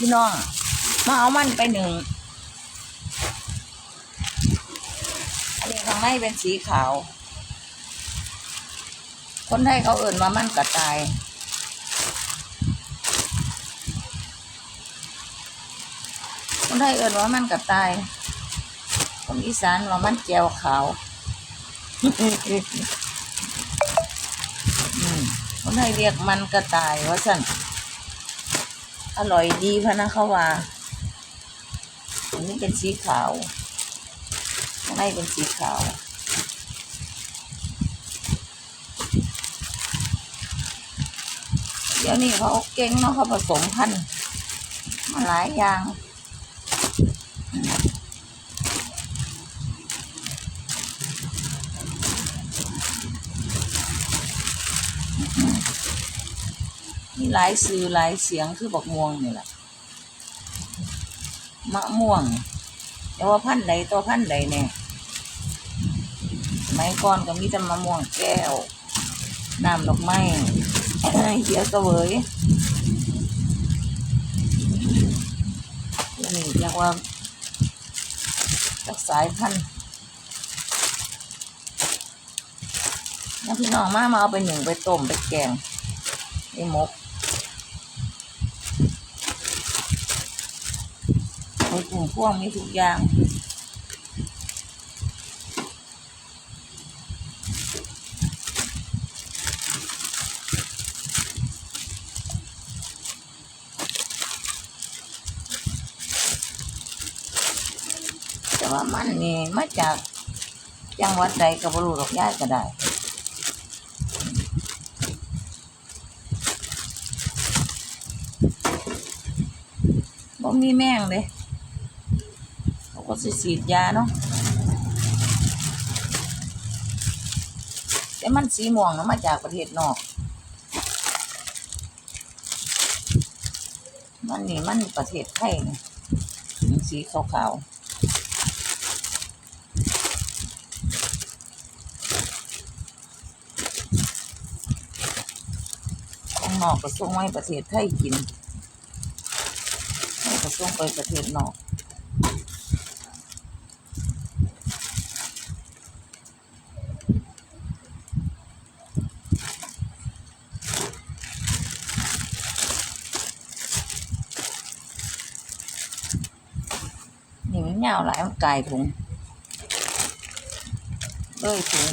พี่น้องมาเอามันไปหนึ่งอันนี้ข้างในเป็นสีขาว คนไทยเขาเอิ่นว่ามันกระต่ายคนไทยเอิ่นว่ามันกระต่าย คนอีสานว่ามันแจวขาวอืมคนไทยเรียกมันกระต่ายว่าสั่น อร่อยดีพะนะเขาว่าอันนี้เป็นสีขาวข้างในเป็นสีขาวเดี๋ยวนี้เขาเก่งเนาะเขาผสมพันธุ์มาหลายอย่างมี หลายสื่อหลายเสียงคือบอกม่วงนี่แหละมะม่วง แต่ว่าพันธุ์ใดตัวพันธุ์ใดเนี่ยสมัยก่อนก็มีแต่มะม่วงแก้วน้ำดอกไม้เขียวเสวยนี่เรียกว่าจักสายพันธุ์แล้วพี่น้องมามาเอาไปหนึ่งไปต้มไปแกงไปหมก ไปกลุ่มพวงมีทุกอย่าง แต่ว่ามันนี่มาจากจังหวัดใดก็บ่รู้หรอกย้ายก็ได้บ่มีแมงเลย ก็สิฉีดยาเนาะแต่มันสีม่วงเนาะมาจากประเทศนอก มันนี่มันประเทศไทยนี่มันสีขาวๆข้างนอกก็ส่งไว้ประเทศไทยกินให้ก็ส่งไปประเทศนอก นี่มันยาวหลายมันกลายถุงเลยถุง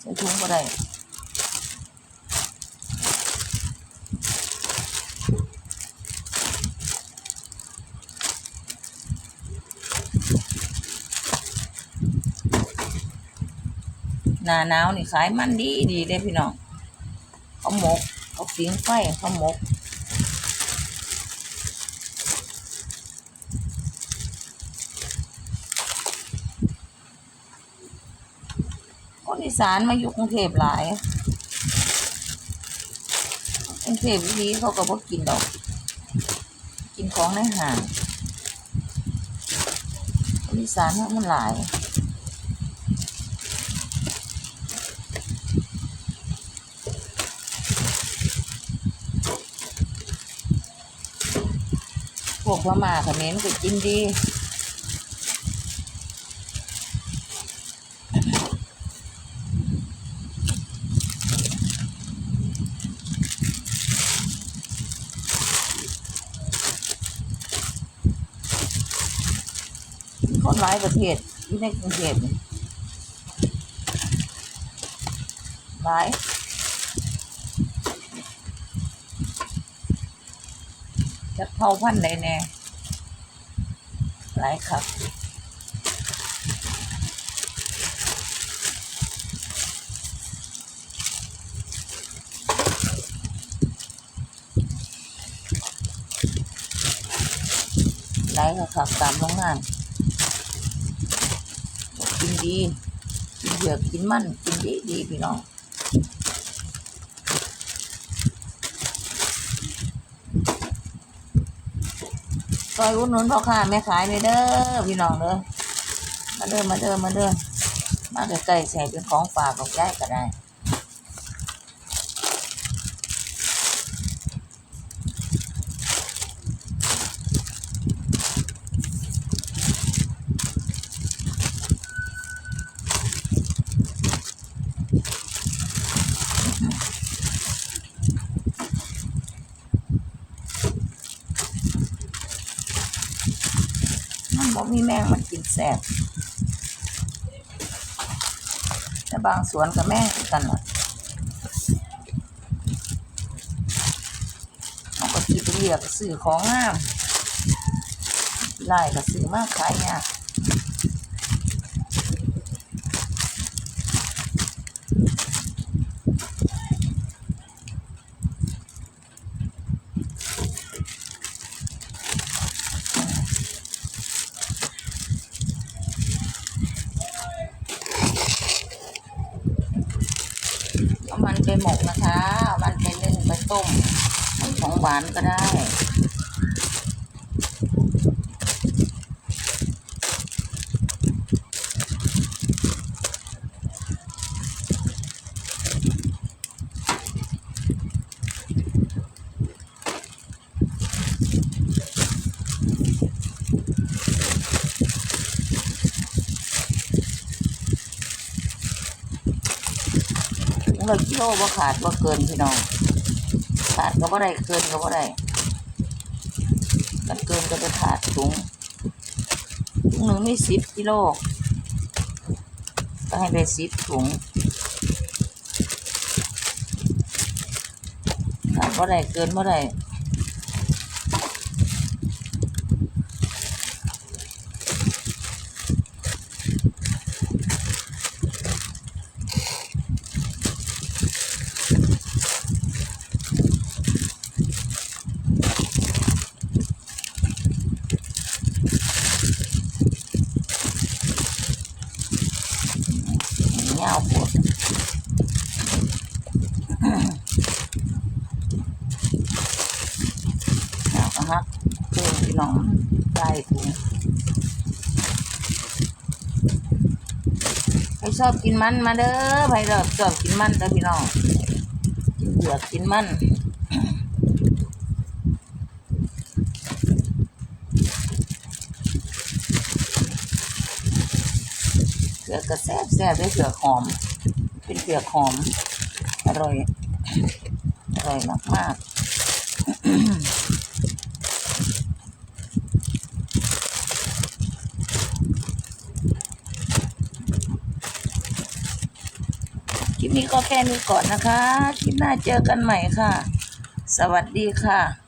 ใส่ถุงก็ได้หน้าหนาวนี่ขายมันดีดีเลยพี่น้องเขาหมกเขาปิ้งไฟเขาหมก อีสานมาอยู่กรุงเทพหลายกรุงเทพวิธีเขาก็บ่กินดอก กินของในห้างอีสานมันหลายพวกพม่าเขมรก็กินดี คนหลายประเทศที่ในกรุงเทพหลายจะเผ่าพันธุ์ใดแน่หลายครับหลายครับตามโรงงาน กินดีกินเผือกกินมันกินดีดีพี่น้องซอยอุ้นนุนพ่อค้าแม่ขายไม่เด้อพี่น้องเด้อมาเด้อมาเด้อมาเด้อมาใกล้ๆใส่เป็นของฝากของยายก็ได้ บ่มีแมงมันกินแสบแต่บางสวนกับแม่งคือกันล่ะเขาก็คิดเรียกสื่อของงามไล่ก็ซื้อมากขายยาก เอามัน ช้ามกนเอามันไปนึ่งไปต้ม ของหวานก็ได้ เรากิโลบ่ขาดบ่เกินพี่น้อง ขาดก็บ่ได้เกินก็บ่ได้กันเกินก็จะขาดถุงถุงหนึ่งมีสิบกิโลก็ให้ได้สิบถุงขาดบ่ได้เกินบ่ได้เงาวปวดเงาวก็ฮักเพี่น้องได้ถุงใครชอบกินมันมาเด้อใครชอบชอบกินมันเด้อพี่น้องกินเผือกกินมันเผือกก็แซ่บแซ่บด้วยเผือกหอม เป็นเผือกหอม อร่อย อร่อยมากมากๆคลิป นี้ก็แค่นี้ก่อนนะคะ คลิปหน้าเจอกันใหม่ค่ะ สวัสดีค่ะ